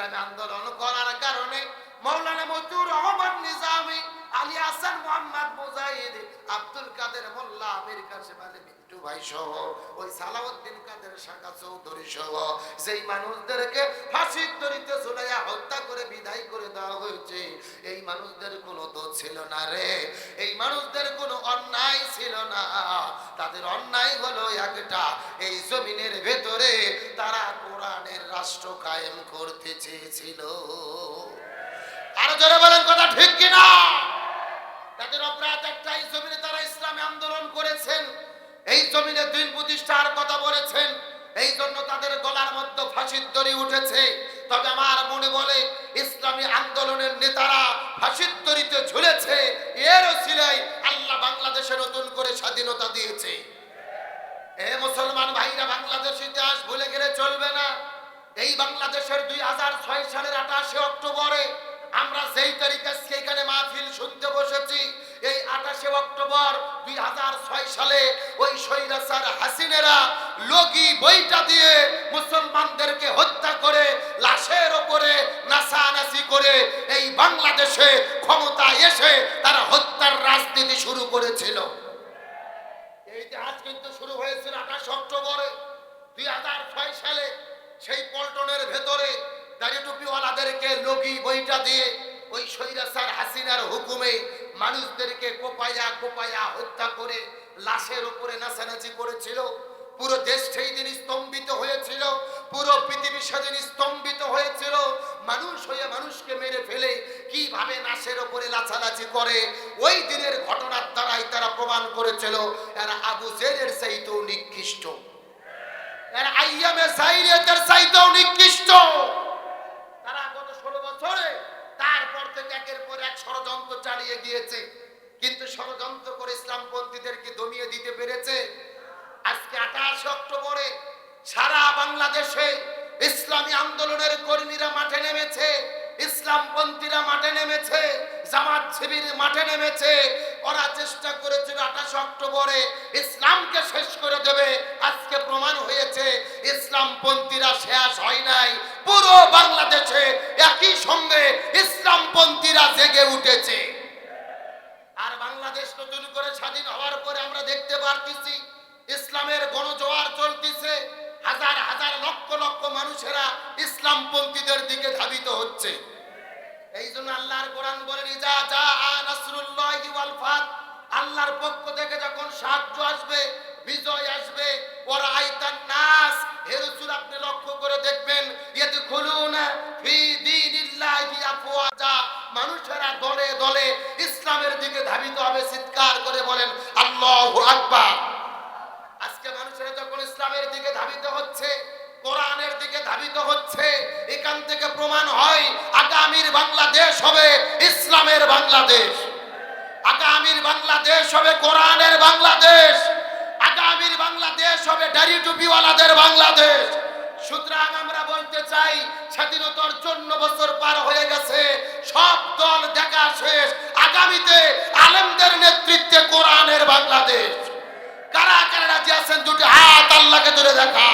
ইসলামী আন্দোলন করার কারণে মৌলানা আব্দুল কাদের মোল্লা আমির কাসেম আলী মিন্টু ভাই সহ, ওই সালাউদ্দিন কাদের শাখা চৌধুরী সহ, যেই মানুষদেরকে ফাঁসির দড়িতে ঝুলাইয়া হত্যা করে, বিদায় করে দেওয়া হয়েছে, এই মানুষদের কোনো দোষ ছিল না রে। এই মানুষদের কোনো অন্যায় ছিল না। তাদের অন্যায় হলো একটা, এই জমিনের ভেতরে তারা কোরআনের রাষ্ট্র কায়েম করতে চেয়েছিল। আরও জোরে বলেন কথা ঠিক কিনা? তাদের অপরাধ একটাই, জমিনে তারা ইসলামী আন্দোলন করেছেন। এই জমিনে দিন প্রতিষ্ঠার কথা বলেছেন। এই জন্য তাদের গলার মধ্যে ফাঁসির দড়ি উঠেছে। তবে আমার মনে বলে, ইসলামী আন্দোলনের নেতারা ফাঁসির দড়িতে ঝুলেছে। এর সিলাই আল্লাহ বাংলাদেশে নতুন করে স্বাধীনতা দিয়েছে। এ মুসলমান ভাইরা, বাংলাদেশ ইতিহাস ভুলে গেলে চলবে না। এই বাংলাদেশের দুই হাজার ছয় সালের আঠাশে অক্টোবরে আমরা যেই তারিখে এখানে মাহফিল শুনতে বসেছি, এই আঠাশে অক্টোবর দুই হাজার ছয় সালে ওই সৈরাসার হাসিনেরা লগি বইটা দিয়ে মুসলমানদেরকে হত্যা করে, লাশের ওপরে নাচানাচি করে এই বাংলাদেশে ক্ষমতা এসে তারা হত্যার রাজনীতি শুরু করেছিল। এই ইতিহাস কিন্তু শুরু হয়েছিল আঠাশ অক্টোবরে দুই হাজার ছয় সালে, সেই পল্টনের ভেতরে দাড়ি টুপিওয়ালাদেরকে লগি বইটা দিয়ে ওই সৈরাসার হাসিনার হুকুমে মানুষদেরকে কোপায়া কোপায়া হত্যা করে লাশের উপরে নাচানাচি করেছিল। পুরো দেশ সেই দিন স্তম্ভিত হয়েছিল। পুরো পৃথিবী সেদিন স্তম্ভিত হয়েছিল। মানুষ হয়ে মানুষকে মেরে ফেলে কীভাবে নাশের উপরে লাচালাচি করে, ওই দিনের ঘটনার দ্বারাই তারা প্রমাণ করেছিল, এরা আবু জেলের চাইতেও নিকৃষ্ট। এরা আইয়ামে সাইরিয়াতের চাইতেও নিকৃষ্ট। বছরে তারপর থেকে একের পর এক ষড়যন্ত্র চালিয়ে গিয়েছে। কিন্তু ষড়যন্ত্র করে ইসলামপন্থীদেরকে দমিয়ে দিতে পেরেছে? আজকে আঠাশ অক্টোবরে সারা বাংলাদেশে ইসলামী আন্দোলনের কর্মীরা মাঠে নেমেছে। ইসলামপন্থীরা মাঠে নেমেছে, জামাত শিবির মাঠে নেমেছে। ওরা চেষ্টা করেছিল আঠাশ অক্টোবরে ইসলামকে শেষ করে দেবে। আজকে প্রমাণ হয়েছে, ইসলামপন্থীরা শেষ হয় নাই। পুরো বাংলাদেশে একই সঙ্গে ইসলামপন্থীরা জেগে উঠেছে। আর বাংলাদেশ নতুন করে স্বাধীন হওয়ার পরে আমরা দেখতে পারতেছি, ইসলামের গণজোয়ার চলতেছে। হাজার হাজার লক্ষ লক্ষ মানুষেরা ইসলামপন্থীদের দিকে হচ্ছে এই জন্য আল্লাহর কোরআন বলেন যা নাসরুল্লাহি ওয়াল ফাত। আল্লাহর পক্ষ থেকে যখন সাহায্য আসবে, বিজয় আসবে ওরা আইতান নাস হে আপনি লক্ষ্য করে দেখবেন ফি আফওয়াজা। মানুষেরা দলে দলে ইসলামের দিকে ধাবিত হবে, চিৎকার করে বলেন, আল্লাহু আকবার। আজকে মানুষেরা যখন ইসলামের দিকে ধাবিত হচ্ছে কোরআনের দিকে ধাবিত হচ্ছে, এখান থেকে প্রমাণ হয় আগামীর বাংলাদেশ হবে ইসলামের বাংলাদেশ। আগামীর বাংলাদেশ হবে কোরআনের বাংলাদেশ। আগামীর বাংলাদেশ হবে দাড়ি টুপিওয়ালাদের বাংলাদেশ। সুতরাং আমরা বলতে চাই, স্বাধীনতার চন্ন বছর পার হয়ে গেছে, সব দল দেখা শেষ। আগামীতে আলেমদের নেতৃত্বে কোরআনের বাংলাদেশ। কারা কারা রাজি আছেন? দুটি হাত আল্লাহকে ধরে দেখা।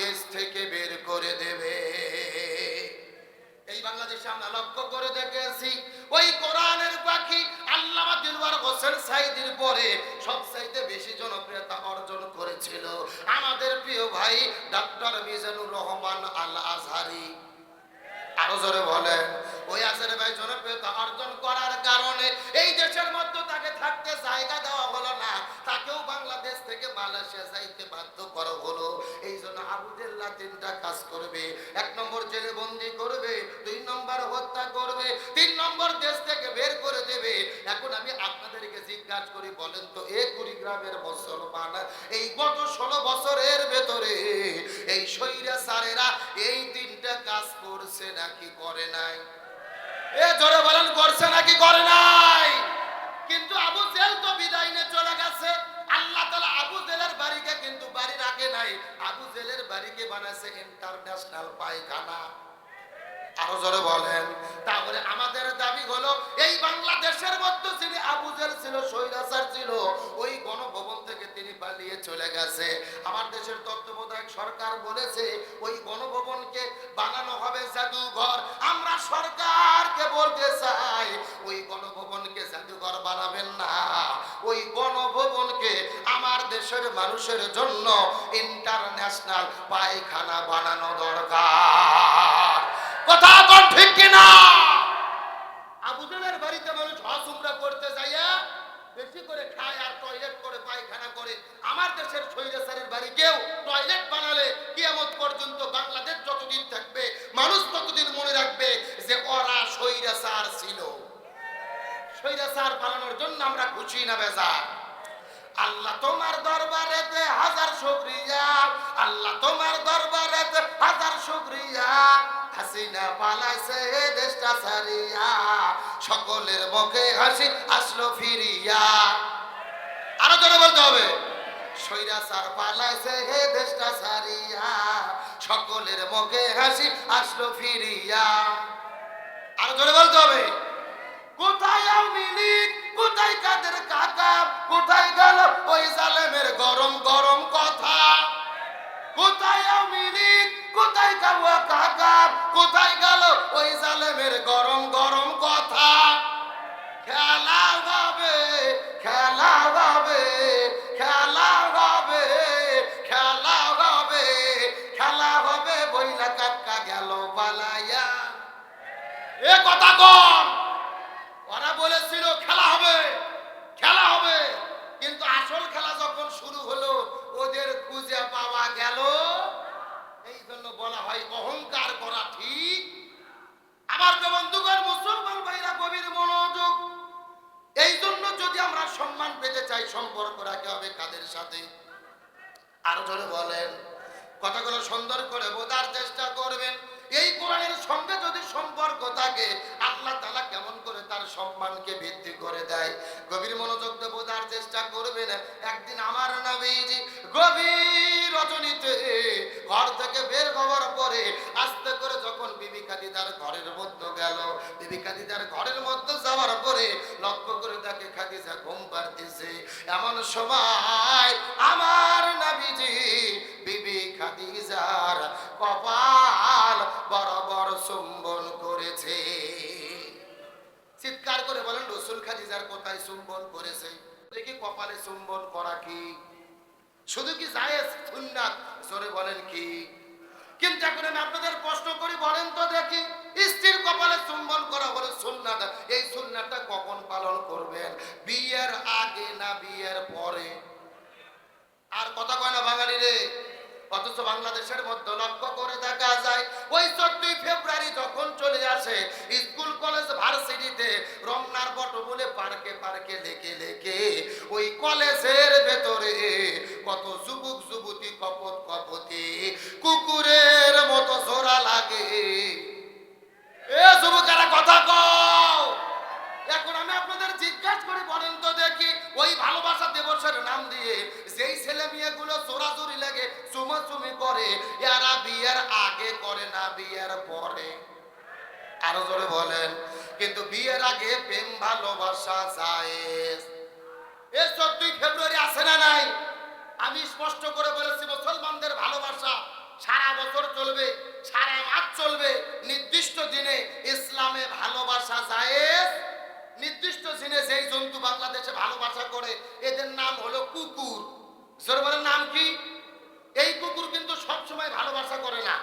দেশ থেকে বের করে দেবে। এই বাংলাদেশে আমরা লক্ষ্য করে দেখেছি, ওই কোরআনের পাখি সবচাইতে বেশি জনপ্রিয়তা অর্জন করেছিল। আমাদের প্রিয় ভাই ডাক্তার মিজানুর রহমান আরও বলেন ওই আজারবাইজানের জনপ্রিয়তা অর্জন করার কারণে এই দেশের মধ্যে তাকে থাকতে জায়গা দেওয়া হলো না। তাকেও বাংলাদেশ থেকে মালয়েশিয়া যাইতে বাধ্য করা হলো। এই জন্য আবুদুল্লাহ তিনটা কাজ করবে। এক নম্বর জেলে বন্দি করবে, দুই নম্বর হত্যা করবে, তিন নম্বর দেশ থেকে বের করে দেবে। এখন আমি আপনাদেরকে জিজ্ঞাসা করি, বলেন তো এ কুড়িগ্রামের মুসলমান, এই গত ষোলো বছরের ভেতরে এই সৈরা সারেরা এই তিনটা কাজ করছে নাকি করে নাই? এ জোরে বলেন, করছে নাকি করে নাই? কিন্তু আবু জেল তো বিদায় নিয়ে চলে গেছে। আল্লাহ তালা আবু জেলের বাড়িকে কিন্তু বাড়ি রাখে নাই। আবু জেলের বাড়িকে বানাইছে ইন্টারন্যাশনাল পায়খানা। আরও জোরে বলেন। তারপরে আমাদের দাবি হলো, এই বাংলাদেশের মধ্যে যিনি আবু জেল ছিল সৈরাচার ছিল, ওই গণভবন থেকে তিনি পালিয়ে চলে গেছে। আমার দেশের তত্ত্বাবধায়ক সরকার বলেছে, ওই গণভবনকে বানানো হবে জাদুঘর। আমরা সরকারকে বলতে চাই, ওই গণভবনকে জাদুঘর বানাবেন না। ওই গণভবনকে আমার দেশের মানুষের জন্য ইন্টারন্যাশনাল পায়খানা বানানো দরকার। কথা কোন ঠিক কিনা? আবুজেলের বাড়িতে মানুষ হজ উমরা করতে যাইয়া বেশি করে খায় আর টয়লেট করে, পায়খানা করে। আমার দেশের সৈরাসারের বাড়ি কেউ টয়লেট বানালে কিয়ামত পর্যন্ত বাংলাদেশ যতদিন থাকবে, মানুষ ততদিন মনে রাখবে যে ওরা সৈরাসার ছিল। সৈরাসার পালানোর জন্য আমরা খুশি না বেজার? আল্লাহ তোমার দরবারেতে হাজার শুকরিয়া। আল্লাহ তোমার দরবারেতে হাজার শুকরিয়া। হাসিনা পালাইছে দেশটা সারিয়া সকলের মুখে হাসি আসলো ফিরিয়া। আরও জোরে বলতে হবে। সৈরা সার পালাইছে হে দেশটা সারিয়া সকলের মুখে হাসি আসলো ফিরিয়া। আরও জোরে বলতে হবে। কোথায় আওয়ামী লীগ? কোথায় কাদের কাকা? কোথায় গেল ওই জালেমের গরম গরম কথা? কোথায় আওয়ামী কোথায় কোথায় গরম গরম কথা? খেলা খেলা খেলা খেলা খেলা হবে এ কথা কম ওরা বলেছিল, খেলা হবে খেলা হবে। কিন্তু আসল খেলা যখন শুরু হলো ওদের খুঁজে পাওয়া গেল। এই জন্য বলা হয় অহংকার করা ঠিক। আবার যেমন বন্ধুগণ মুসলমান ভাইরা গভীর মনোযোগ এই জন্য যদি আমরা সম্মান পেতে চাই, সম্পর্ক রাখতে হবে কাদের সাথে? আরও জোরে বলেন। কথাগুলো সুন্দর করে বোঝার চেষ্টা করবেন। এই কোরআনের সঙ্গে যদি সম্পর্ক থাকে, আল্লাহ তালা কেমন করে তার সম্মানকে বৃদ্ধি করে দেয়? গভীর মনোযোগ বোঝার চেষ্টা করবেন। একদিন আমার নবীজি গভীর রজনীতে ঘর থেকে বের হওয়ার পরে আস্তে করে যখন বিবি খাদিদার ঘরের মধ্যে গেল, বিবি খাদিদার ঘরের মধ্যে যাওয়ার পরে লক্ষ্য করে তাকে খাদিজা ঘুম পাড়তেছে। এমন সময় আমার নবীজি বিবি খাদিজার কপাল বরাবর চুম্বন করেছে। চিৎকার করে বলেন, রসুল খাদিজার কোথায় চুম্বন করেছে? দেখি কপালে চুম্বন করা কি? শুধু কি জায়েজ? সুন্নাত? জোরে বলেন কি? কিন্তু আমি আপনাদের প্রশ্ন করি, বলেন তো দেখি, স্ত্রীর কপালে চুম্বন করা হলো সুন্নাত? এই সুন্নাতটা কখন পালন করবেন? বিয়ের আগে না বিয়ের পরে? আর কথা কয় না বাঙালি রে অথচ বাংলাদেশের মধ্যে লক্ষ্য করে দেখা যায়, ওই চোদ্দই ফেব্রুয়ারি যখন চলে আসে, স্কুল, কলেজ, ভার্সিটিতে রমনার বটবুলে পার্কে পার্কে লেকে লেকে ওই কলেজের ভেতরে কত যুবক, যুবতী, কপত, কপতি, কুকুরের মতো জোড়া লাগে। এ যুবকেরা কথা কও ভালোবাসা নাম দিয়ে যেই ছেলে মেয়েগুলো চোরাচুরি লাগে, চুমাচুমি করে, এরা বিয়ের আগে করে না, বিয়ের পরে। আরও জোরে বলেন, কিন্তু বিয়ের আগে প্রেম, ভালোবাসা যায়। এ চোদ্দই ফেব্রুয়ারি আছে না নাই? আমি স্পষ্ট করে বলেছি, মুসলমানদের ভালোবাসা সারা বছর চলবে, সারা মাস চলবে। নির্দিষ্ট দিনে ইসলামে ভালোবাসা জায়েজ নির্দিষ্ট দিনে যেই জন্তু বাংলাদেশে ভালোবাসা করে, এদের নাম হলো কুকুর। বলেন, নাম কি? এই কুকুর কিন্তু সবসময় ভালোবাসা করে না।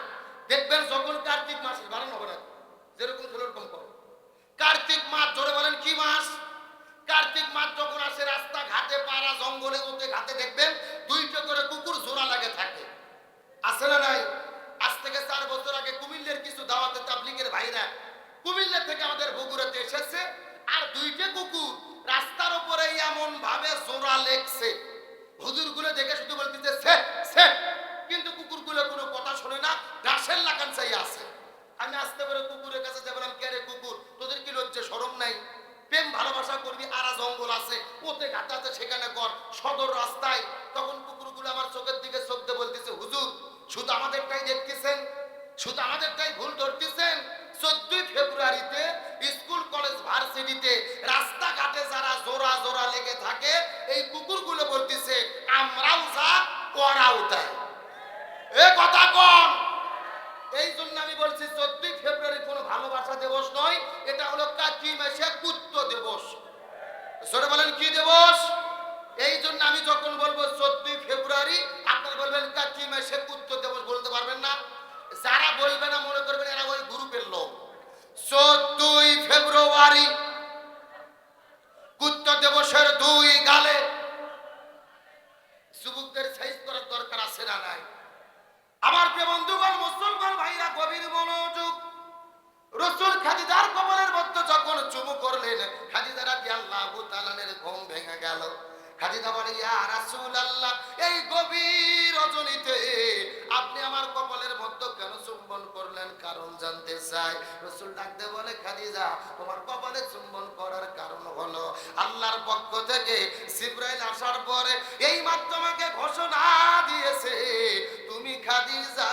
দেখবেন যখন কার্তিক মাসে বারণ হবে না, যেরকম ছিল ওরকম করো। কার্তিক মাস, জোরে বলেন, কি মাস? কার্তিক মাস যখন আসে রাস্তা ঘাটে পাড়া জঙ্গলে ওতে ঘাটে, দেখবেন দুইটা করে কুকুর জোড়া লাগে থাকে। আছে না নাই? আজ থেকে চার বছর আগে কুমিল্লের কিছু দাওয়াতে তাবলিগের ভাইরা কুমিল্লা থেকে আমাদের বগুড়াতে এসেছে। আর দুইটা কুকুর রাস্তার উপরে এমন ভাবে জোড়া লেগছে। হুজুরগুলো দেখে শুধু বলতেছে সে সে কিন্তু কুকুরগুলো কোনো কথা শোনে না, ঘাসের লাগান চাই আছে। আমি আসতে পারে কুকুরের কাছে বললাম, কে রে কুকুর? তোদের কি লজ্জা সরম নাই? প্রেম, ভালোবাসা করবি, আরা জঙ্গল আছে, ওতে ঘাটা আছে, সেখানে কর, সদর রাস্তায়। তখন কুকুরগুলো আমার চোখের দিকে চোখ দিয়ে বলতেছে, হুজুর, শুধু আমাদেরটাই দেখতেছেন? শুধু আমাদেরটাই ভুল ধরতেছেন? চোদ্দই ফেব্রুয়ারিতে স্কুল, কলেজ, ভার্সিটিতে রাস্তাঘাটে যারা জোড়া জোড়া লেগে থাকে, এই কুকুরগুলো বলতেছে, আমরাও যা ওরাও তাই। এ কথা কম এই জন্য আমি বলছি, চোদ্দই ফেব্রুয়ারি কোনো ভালোবাসা দিবস নয়, এটা হলো কাকি মাসে কুত্ত দিবস। সরে বলেন, কি দিবস? এই জন্য আমি যখন বলব চোদ্দই ফেব্রুয়ারি, আপনারা বলবেন কাকি মাসে কুত্ত দিবস, বলতে পারবেন না। যারা বলবে না মনে করবেন এরা ওই গ্রুপের লোক। চোদ্দই ফেব্রুয়ারি কুত্ত দিবসের দুই গালে খাদিজা বলে এই গভীর রজনীতে আপনি আমার কপালের মধ্যে কেন চুম্বন করলেন? কারণ জানতে চাই। রসুল ডাকতে বলে, খাদিজা, তোমার কপালে চুম্বন করার কারণ হলো আল্লাহর পক্ষ থেকে জিব্রাইল আসার পরে এই মাধ্যমকে ঘোষণা দিয়েছে, তুমি খাদিজা,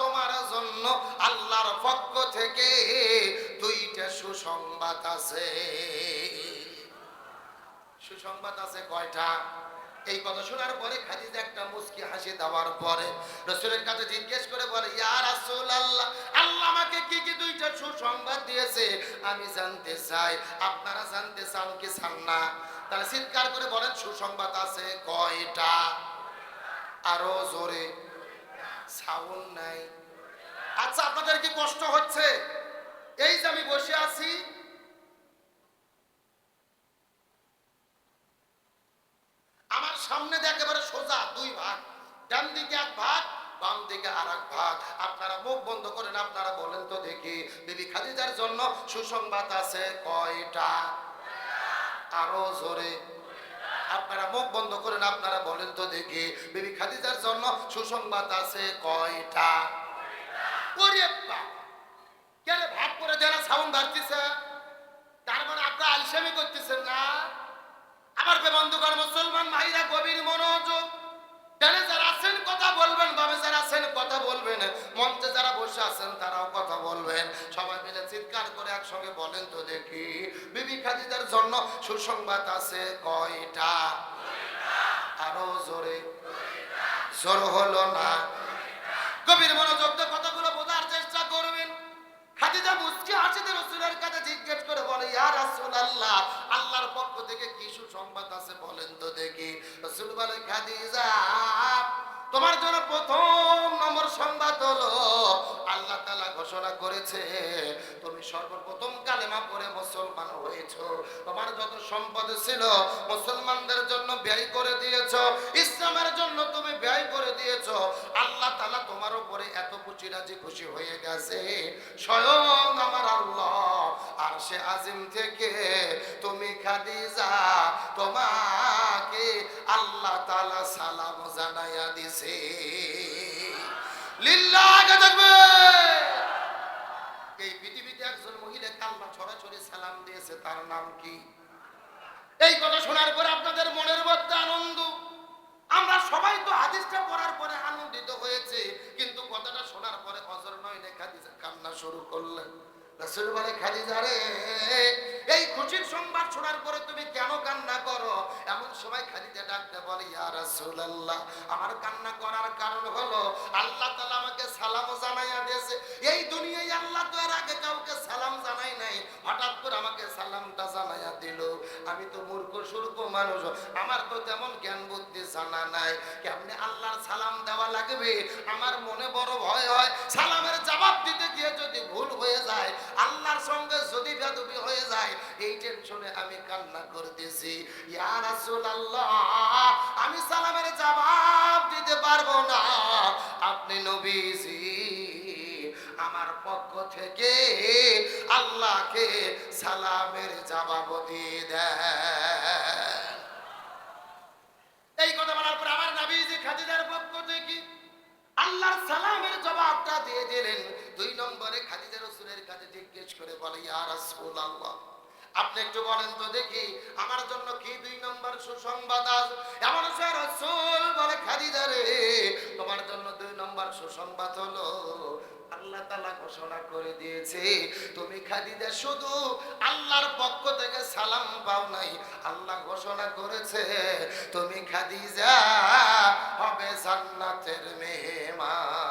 তোমার জন্য আল্লাহর পক্ষ থেকে দুইটা সুসংবাদ আছে। সুসংবাদ আছে কয়টা? এই কথা শোনার পরে খাদিজা একটা মুস্কি হাসি দেওয়ার পরে রসুলের কাছে জিজ্ঞেস করে বলে, ইয়া রাসূল আল্লাহ আল্লাহ আমাকে কি কি দুইটা সুসংবাদ দিয়েছে? আমি জানতে চাই, আপনারা জানতে চান কি চান না? তাহলে চিৎকার করে বলেন, সুসংবাদ আছে কয়টা? আরও জোরে, সাউন্ড নাই। আচ্ছা আপনাদের কি কষ্ট হচ্ছে? এই যে আমি বসে আছি আমার সামনে দিয়ে একেবারে সোজা দুই ভাগ, ডান দিকে এক ভাগ, বাম দিকে আর এক ভাগ। আপনারা মুখ বন্ধ করেন, আপনারা বলেন তো দেখি, বিবি খাদিজার জন্য সুসংবাদ আছে কয়টা? আরও জোরে। আপনারা মুখ বন্ধ করেন, আপনারা বলেন তো দেখি, বিবি খাদিজার জন্য সুসংবাদ আছে কয়টা ওরে বাবা! কেন ভাগ করে যারা সাউন্ড বাড়তিছে তার মানে আপনারা আলসামি করতেছেন না আমার বে বন্ধুগণ মুসলমান ভাইরা গভীর মনোযোগ ডানে যারা আছেন কথা বলবেন বামে যারা আছেন কথা বলবেন মঞ্চে যারা বসে আছেন তারাও কথা বলবেন সবাই মিলে চিৎকার করে একসঙ্গে বলেন তো দেখি। বিবি খাদিজার জন্য সুসংবাদ আছে কয়টা? আরও জোরে। জোর হলো না। গভীর মনোযোগ দিয়ে বোঝার চেষ্টা করবেন। খাদিজা হাসিতে রসুলের কাছে জিজ্ঞেস করে বলে, ইয়া রাসূলুল্লাহ, আল্লাহর পক্ষ থেকে কি সুসংবাদ আছে বলেন তো দেখি। রসুল বলে, খাদিজা তোমার জন্য প্রথম নম্বর সংবাদ হলো, আল্লাহ তাআলা ঘোষণা করেছে, তুমি সর্বপ্রথম কালেমা পড়ে মুসলমান হয়েছো। তোমার যত সম্পদ ছিল, মুসলমানদের জন্য ব্যয় করে দিয়েছ, ইসলামের জন্য তুমি ব্যয় করে দিয়েছ। আল্লাহ তালা তোমার উপরে এত খুশি খুশি হয়ে গেছে। স্বয়ং আমার আল্লাহ। আর সে আজিম থেকে তুমি খাদিজা, তোমাকে আল্লাহ তাআলা সালাম জানাইয়া দিছে। লিল্লাহ থাকবে এই পৃথিবীতে একজন মহিলা কাল্লা ছড়াছড়ি সালাম দিয়েছে, তার নাম কি? এই কথা শোনার পরে আপনাদের মনের মধ্যে আনন্দ। আমরা সবাই তো হাদিসটা পড়ার পরে আনন্দিত হয়েছে, কিন্তু কথাটা শোনার পরে অজর নয় রে খাদিজা কান্না শুরু করলেন। রাসূল বলে, খাদিজা রে, এই খুশির সংবাদ শোনার পরে তুমি কেন কান্না করো? এমন সময় খাদিজা ডাকতে বলে, ইয়া রাসূলুল্লাহ, আমার কান্না করার কারণ হলো আল্লাহ তাআলা আমাকে সালাম জানাইয়া দিয়েছে। এই দুনিয়ায় আল্লাহ তো এর আগে কাউকে সালাম জানাই নাই। হঠাৎ করে আমাকে সালামটা জানাইয়া দিল। আমি তো মূর্খ, সুর্খ মানুষ। আমার তো তেমন জ্ঞান বুদ্ধি, জানা নাই। কেমনে আল্লাহর সালাম দেওয়া লাগবে? আমার মনে বড় ভয় হয়। সালামের জবাব দিতে গিয়ে যদি ভুল হয়ে যায়, আল্লাহর সঙ্গে যদি বেদবি হয়ে যায়, এই টেনশনে আমি কান্না করতেছি। আমি সালামের জবাব দিতে পারব না। আপনি নবীজি আমার পক্ষ থেকে আল্লাহকে সালামের জবাব দিয়ে দেন। এই কথা বলার পর আমার নবীজি খাদিজার পক্ষ থেকে আল্লাহর সালামের জবাবটা দিয়ে দিলেন। দুই নম্বরে খাদিজা রসুলের কাছে জিজ্ঞেস করে বলে, ইয়া রাসূলুল্লাহ, আপনি একটু বলেন তো দেখি, আমার জন্য কি দুই নম্বর সুসংবাদ আজ এমন রসুল বলে, খাদিজা রে, তোমার জন্য দুই নম্বর সুসংবাদ হলো ঘোষণা করে দিয়েছে, তুমি খাদিজা, শুধু আল্লাহর পক্ষ থেকে সালাম পাও নাই। আল্লাহ ঘোষণা করেছে, তুমি খাদিজা, হবে জান্নাতের মেহমান।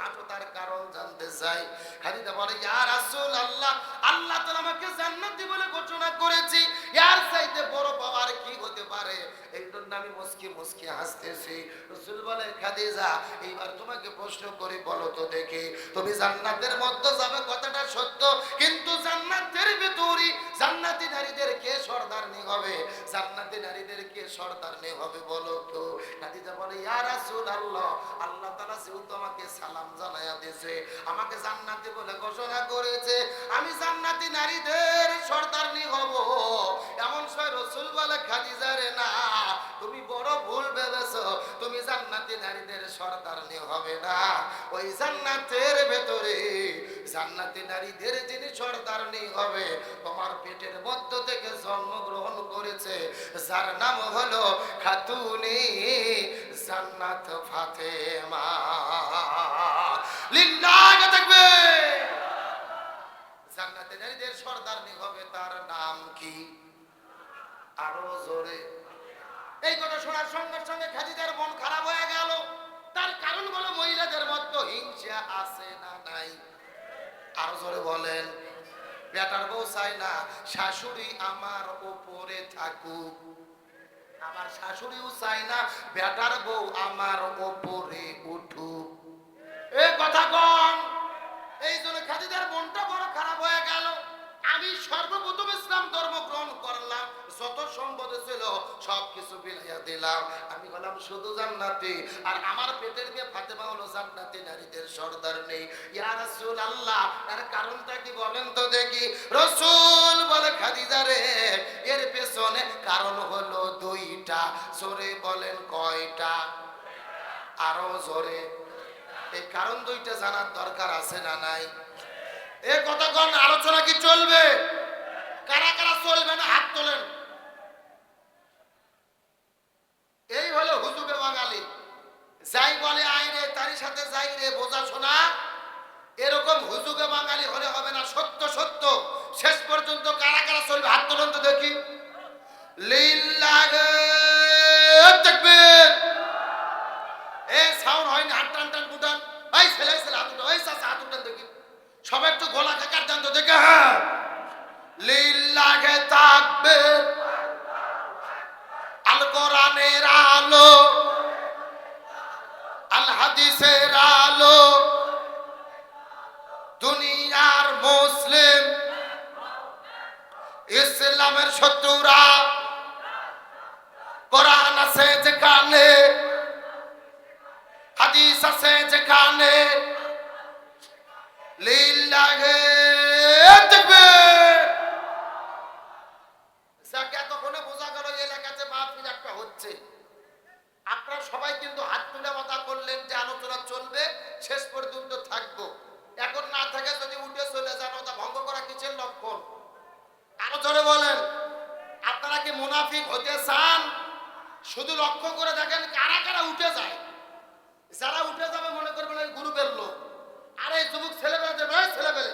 হাঁটো তার কারণ জানতে চাই। খাদিজা বলে, ইয়া রাসূল আল্লাহ আল্লাহ তো আমাকে জান্নাতি বলে ঘোষণা করেছি। ইয়ার চাইতে বড় পাওয়ার কি হতে পারে? এই জন্য আমি মুসকি মুসকি হাসতেছি। রসুল বলে খাদিজা, এইবার তোমাকে প্রশ্ন করি, বলো তো দেখি, তুমি জান্নাতের মধ্যে যাবে, কথাটা সত্য? কিন্তু জান্নাতের নারীদের কে হবে? নারীদের কে হবে বলো তো? খাদিজা বলে, ইয়া আল্লাহ তাআলা আমাকে সালাম জানায়া দিয়েছে, আমাকে জান্নাতি বলে ঘোষণা করেছে, আমি জান্নাতি নারীদের সর্দারনি হব। এমন সময় রসুল বলে, খাদিজা রে, না, তুমি বড় ভুল ভেবেছো। তুমি জান্নাতি নারীদের সর্দারনি হবে না। ওই জান্নাতের ভেতরে জান্নাতি নারীদের যিনি সর্দারনি হবে, তোমার পেটের মধ্য থেকে জন্মগ্রহণ করেছে। যার নাম হলো খাতুনি জান্নাত ফাতেমা। লিল্লাহ থাকবে জান্নাতি নারীদের সর্দারনি হবে, তার নাম কি? আরও জোরে। এই কথা শোনার সঙ্গে সঙ্গে খাদিজার মন খারাপ হয়ে গেল। তার কারণ হলো মহিলাদের মতো হিংসা আছে না নাই? আরও জোরে বলেন, বেটার বউ চাই না, শাশুড়ি আমার উপরে থাকুক। আমার শাশুড়িও চাই না, বেটার বউ আমার উপরে উঠুক। এ কথা কন। এই জন্য খাদিজার মনটা বড় খারাপ হয়ে গেল। আমি সর্বপ্রথম ইসলাম ধর্ম গ্রহণ করলাম, যত সম্পদ ছিল সব কিছু বিলাইয়া দিলাম। আমি হলাম শুধু জান্নাতি, আর আমার পেটের মেয়ে ফাতেমা হলো জান্নাতি নারীদের সর্দার নেই। ইয়া রাসূল আল্লাহ এর কারণটা কি বলেন তো দেখি। রসুল বলে, খাদিজা রে, এর পেছনে কারণ হলো দুইটা। জোরে বলেন কয়টা? আরও জোরে। এই কারণ দুইটা জানার দরকার আছে না নাই? এ কতক্ষণ আলোচনা কি চলবে? কারা কারা চলবে না হাত তোলেন? এই হলো হুজুবে বাঙালি। যাই বলে আইনে তারই সাথে যাই রে, বোঝা শোনা, এরকম হুজুগে বাঙালি হলে হবে না সত্য সত্য। শেষ পর্যন্ত কারা কারা চলবে হাত তোলেন তো দেখি। থেকে যদি উঠে চলে যান, ওটা ভঙ্গ করা কিসের লক্ষণ? আরও ধরে বলেন, আপনারা কি মুনাফিক হতে চান? শুধু লক্ষ্য করে দেখেন কারা কারা উঠে যায়। যারা উঠে যাবে মনে করবেন গ্রুপের লোক। আর এই যুবক ছেলেবেলাতে নয় ছেলেবেলে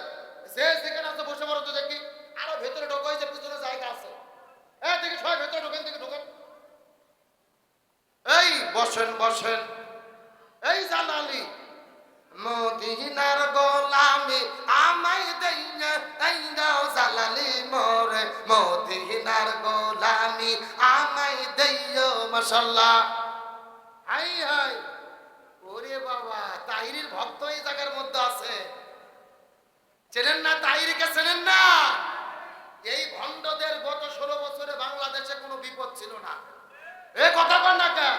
যে যেখানে আছে বসে পড়ো তো দেখি, আরও ভেতরে ঢোকো যে পিছনে জায়গা আছে। এই দেখি সবাই ভেতরে ঢোকেন, দেখি ঢোকেন। এই বসেন বসেন। এই জালালি মদিনার গোলামি আমায় দেইনা আইনাও জালালি মোরে। মদিনার গোলামি আমায় দেইও মাশাল্লাহ হাই হাই। ওরে বাবা, তাহিরির ভক্ত এই জায়গার মধ্যে আছে। চেনেন না তাহিরিকে, চেনেন না? এই ভণ্ডদের গত ষোলো বছরে বাংলাদেশে কোনো বিপদ ছিল না। এ কথা বল না?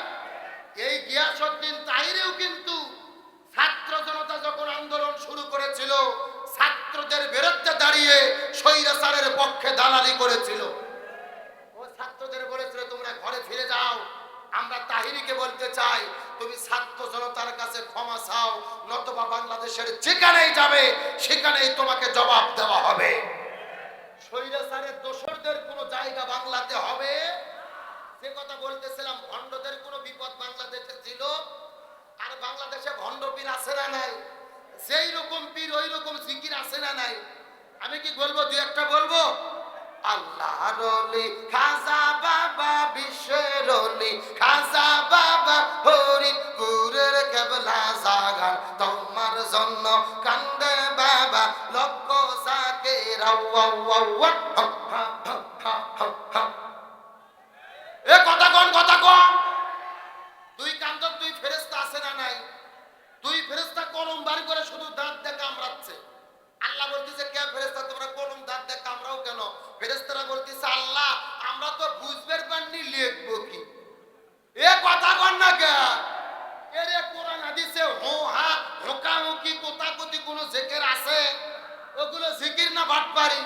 এই গিয়াসউদ্দিন তাহিরেও কিন্তু ছাত্র জনতা যখন আন্দোলন শুরু করেছিল ছাত্রদের বিরুদ্ধে দাঁড়িয়ে স্বৈরাচারের পক্ষে দালালি করেছিল। ও ছাত্রদের বলেছিল, তোমরা ঘরে ফিরে যাও। আমরা তাহিরিকে বলতে চাই, তুমি ছাত্র জনতার কাছে ক্ষমা চাও, নতবা বাংলাদেশের যেখানেই যাবে, সেখানেই তোমাকে জবাব দেওয়া হবে। স্বৈরাচারের দোসরদের কোনো জায়গা বাংলাতে হবে? যে কথা বলতেছিলাম, ভণ্ডদের কোনো বিপদ বাংলাদেশে ছিল? আর বাংলাদেশে ভণ্ড পীর আছে না নাই? সেই রকম পীর, ওই রকম জিকির আছে না নাই? আমি কি বলব? দুই একটা বলব? আল্লাহ রলি, খাজা বাবা, বিশ্বের খাজা বাবা তোমার জন্য এ কথা কথা দুই কান্দর দুই ফেরেস্তা আছে না নাই? দুই ফেরেস্তা কলম বার করে শুধু দাঁত দিয়ে কামড়াচ্ছে আল্লাহ বলতেছে, কে ফেরেস্তা তোমরা কলম দাঁত দিয়ে কামড়াও কেন? ফেরেস্তারা বলতেছে, আল্লাহ, আমরা তো বুঝবার পারিনি লিখব কি? এ কথা কন না কে? এরে কোরআন হাদিসে হো হা হোকাহুকি কোতাকুতি কোন জিকির আছে? ওগুলো জিকির না বাটপারি?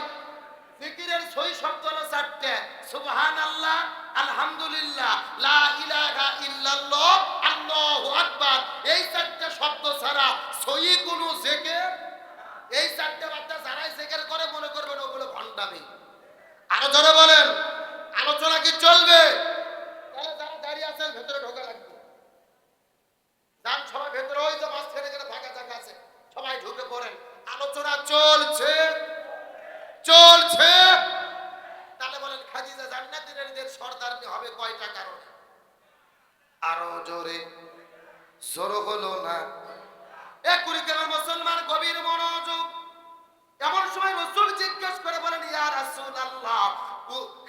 জিকিরের সই শব্দ হলো চারটে। সুবহানাল্লাহ, আলহামদুলিল্লাহ, লা ইলাহা ইল্লাল্লাহ, আল্লাহু আকবার। এই চারটে শব্দ ছাড়া সই কোন জিকির এই চারটে বার্তা যারাই জিকির করে মনে করবেন ওগুলো ভণ্ডামি। আরও জোরে বলেন, আলোচনা কি চলবে? তাহলে যারা দাঁড়িয়ে আছেন ভেতরে ঢোকা লাগবে। যান সবাই ভেতরে, ওই যে মাছ ছেড়ে গেলে ফাঁকা জায়গা আছে, সবাই ঢুকে পড়েন। আলোচনা চলছে চলছে। তাহলে বলেন, খাদিজা জান্নাতি নারীদের সর্দার হবে কয়টা কারণে? আরও জোরে। জোর হলো না? এ কুড়িগ্রামের মুসলমান গভীর মনোযোগ। এমন সময় রসুল জিজ্ঞেস করে বলেন, ইয়া রাসূল আল্লাহ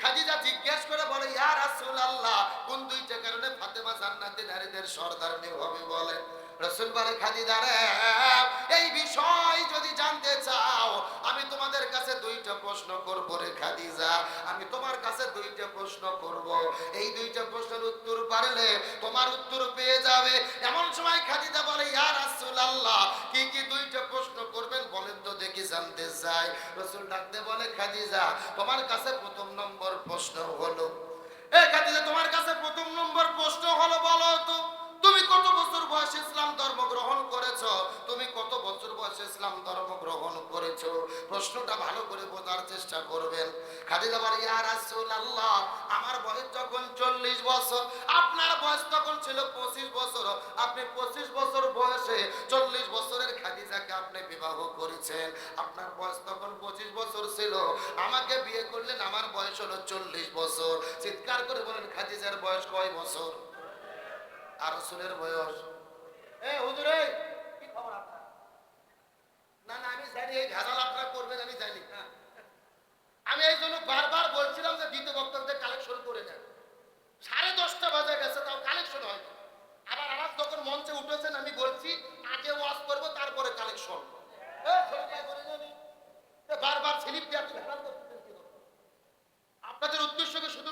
খাদিজা জিজ্ঞেস করে বলে, ইয়া রাসূল আল্লাহ কোন দুইটা কারণে ফাতেমা জান্নাতে নারীদের সর্দার হবে বলে। রসুল বলে খাদিজা এই বিষয় যদি জানতে চাও, আমি তোমাদের কাছে দুইটা প্রশ্ন করব রে খাদিজা। আমি তোমার কাছে দুইটা প্রশ্ন করব। এই দুইটা প্রশ্নের উত্তর পারলে তোমার উত্তর পেয়ে যাবে। এমন সময় খাদিজা বলে, ইয়া রাসূলুল্লাহ, কি কি দুইটা প্রশ্ন করবেন বলেন তো দেখি জানতে চাই। রসুল ডাকতে বলে, খাদিজা, তোমার কাছে প্রথম নম্বর প্রশ্ন হলো। এ খাদিজা, তোমার কাছে প্রথম নম্বর প্রশ্ন হলো বলো তো, তুমি কত করেছ, তুমি কত বছর বয়সে ইসলাম ধর্ম গ্রহণ করেছ? প্রশ্নটা ভালো করে বোঝার চেষ্টা করবেন। আমার বয়স যখন চল্লিশ বছর, আপনার বয়স তখন ছিল পঁচিশ বছর। আপনি পঁচিশ বছর বয়সে চল্লিশ বছরের খাদিজাকে আপনি বিবাহ করেছেন। আপনার বয়স তখন পঁচিশ বছর ছিল। আমাকে বিয়ে করলেন, আমার বয়স হলো চল্লিশ বছর। চিৎকার করে বলেন, খাদিজার বয়স কয় বছর? আর রসুলের বয়স। এ, হুজুরে আমি এই জন্য বারবার বলছিলাম যে দ্বিতীয় বক্তব্যদের কালেকশন করে নেন। সাড়ে দশটা বাজে গেছে, তাও কালেকশন হয়নি। আবার আমার যখন মঞ্চে উঠেছেন, আমি বলছি, আগে ওয়াজ করব, তারপরে কালেকশন বারবার স্লিপ দিয়ে? আপনাদের উদ্দেশ্য কি শুধু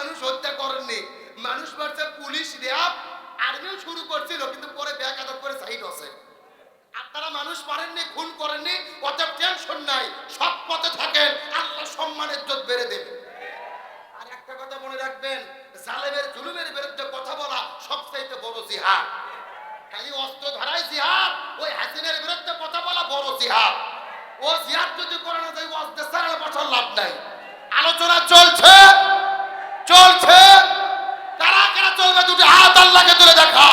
মানুষ হত্যা করেননি। মানুষ মারছে পুলিশ, র্যাব, আর্মিও শুরু করছিল, কিন্তু পরে ব্যাগ আদব করে সাইড আছে। আপনারা মানুষ মারেননি, খুন করেননি, অতএব টেনশন নাই সব পথে থাকেন, আল্লাহ সম্মানের ইজ্জত বেড়ে দেবে। আর একটা কথা মনে রাখবেন, জালেমের, জুলুমের বিরুদ্ধে কথা বলা সবচাইতে বড় জিহাদ। খালি অস্ত্র ধরাই জিহাদ, ওই হাসিনের বিরুদ্ধে কথা বলা বড় জিহাদ। ও জিহাদ যদি করে না যায় অস্ত্রের সারা বছর লাভ নাই। আলোচনা চলছে। চলছে। কারা কারা চলবে দুটি হাত আল্লাহকে তুলে দেখা।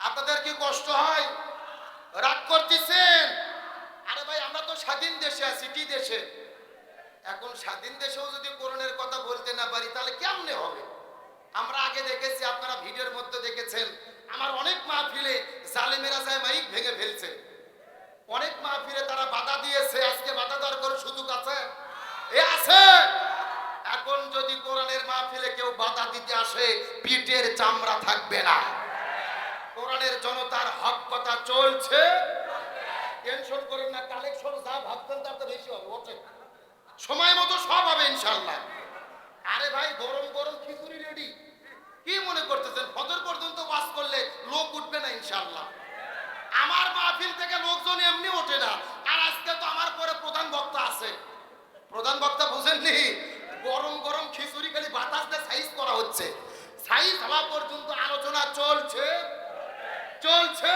আপনাদের কি কষ্ট হয়? রাগ করতেছেন? আরে ভাই, আমরা তো স্বাধীন দেশে আছি, কি দেশে? এখন স্বাধীন দেশেও যদি করোনার কথা বলতে না পারি, তাহলে কেমনে হবে? আমরা আগে দেখেছি, আপনারা ভিডিওর মধ্যে দেখেছেন, আমার অনেক মাহফিলে জালেমেরা যায় মাইক ভেঙে ফেলছে। অনেক মাহফিলে তারা বাধা দিয়েছে, আজকে বাধা দেওয়ার কোনো সুযোগ আছে? এ আছে! এখন যদি কোরআনের মাহফিলে কেউ বাধা দিতে আসে, পিঠের চামড়া থাকবে না। কোরআনের জনতার হক কথা চলছে। টেনশন করেন না, কালেকশন যা ভাবতেন তার তো বেশি হবে ওঠে সময় মতো সব হবে ইনশাল্লাহ আরে ভাই, গরম গরম খিচুড়ি রেডি কি মনে করতেছেন? ফজর পর্যন্ত ওয়াজ করলে লোক উঠবে না ইনশাল্লাহ আমার মাহফিল থেকে লোকজন এমনি ওঠে না। আর আজকে তো আমার পরে প্রধান বক্তা আছে। প্রধান বক্তা বুঝেননি? গরম গরম খিচুড়ি খালি বাতাস দিয়ে সাইজ করা হচ্ছে। সাইজ হওয়া পর্যন্ত আলোচনা চলছে। চলছে।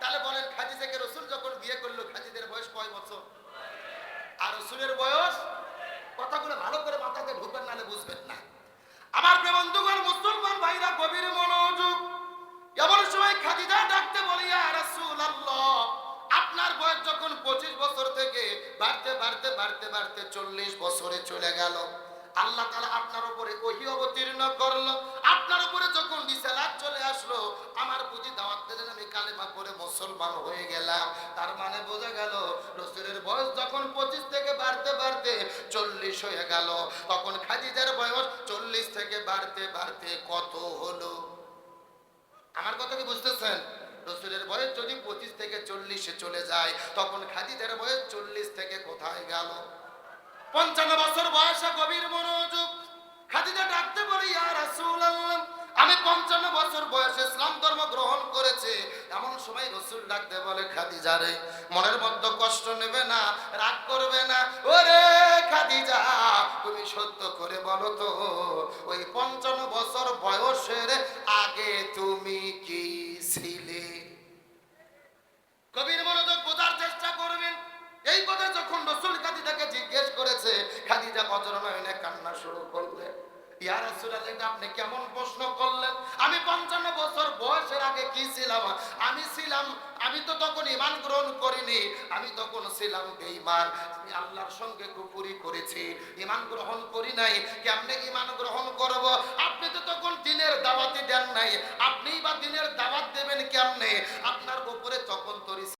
তাহলে বলেন, খাদিজাকে রসুল যখন বিয়ে করল, খাদিজের বয়স কয় বছর? আর রসুলের বয়স? কথাগুলো ভালো করে মাথাতে ঢুকবেন নালে বুঝবেন না। আমার প্রেমন্ধুগণ মুসলমান ভাইরা, গভীর মনোযোগ। এমন সময় খাদিজা ডাকতে বলি রাসূলুল্লাহ, আপনার বয়স যখন পঁচিশ বছর থেকে বাড়তে বাড়তে বাড়তে বাড়তে চল্লিশ বছরে চলে গেল। আল্লাহ তালা আপনার উপরে ওহি অবতীর্ণ করল। আপনার উপরে যখন বিশালাত চলে আসলো, আমার বুঝি দাওয়াত দিলেন আমি কালেমা করে মুসলমান হয়ে গেলাম। তার মানে বোঝা গেল, রসুলের বয়স যখন পঁচিশ থেকে বাড়তে বাড়তে চল্লিশ হয়ে গেল। তখন খাদিজার বয়স চল্লিশ থেকে বাড়তে বাড়তে কত হলো? আমার কথা কি বুঝতেছেন? রসুলের বয়স যদি পঁচিশ থেকে চল্লিশে চলে যায়, তখন খাদিজার বয়স চল্লিশ থেকে কোথায় গেল? পঞ্চান্ন বয়সে গভীর মনোযোগ। খাদিজা ডাকতে বলি, ইয়া রাসূলুল্লাহ, আমি পঞ্চান্ন বছর বয়সে ইসলাম ধর্ম গ্রহণ করেছে। এমন সময় রসুল ডাকতে বলে, খাদিজা রে, মনের মধ্যে কষ্ট নেবে না, রাগ করবে না। ওরে খাদিজা, তুমি সত্য করে বলো তো, ওই পঞ্চান্ন বছর বয়সের আগে তুমি কি ছিলে কবির মনোযোগ বোঝার চেষ্টা করবেন এই কথা যখন রসুল খাদিজাকে করেছে খাদিজা অজরনয়নে কান্না শুরু করলেন আপনি কেমন প্রশ্ন করলেন? আমি পঞ্চান্ন বছর বয়সের আগে কি ছিলাম? আমি ছিলাম, আমি তো তখন গ্রহণ করিনি, আমি তখন ছিলাম আমি আল্লাহর সঙ্গে করেছি গ্রহণ করি নাই, কেমনে গ্রহণ করব? আপনি তো তখন দিনের দাওয়াতি দেন নাই, আপনিই বা দিনের দাওয়াত দেবেন কেমনে? আপনার উপরে তখন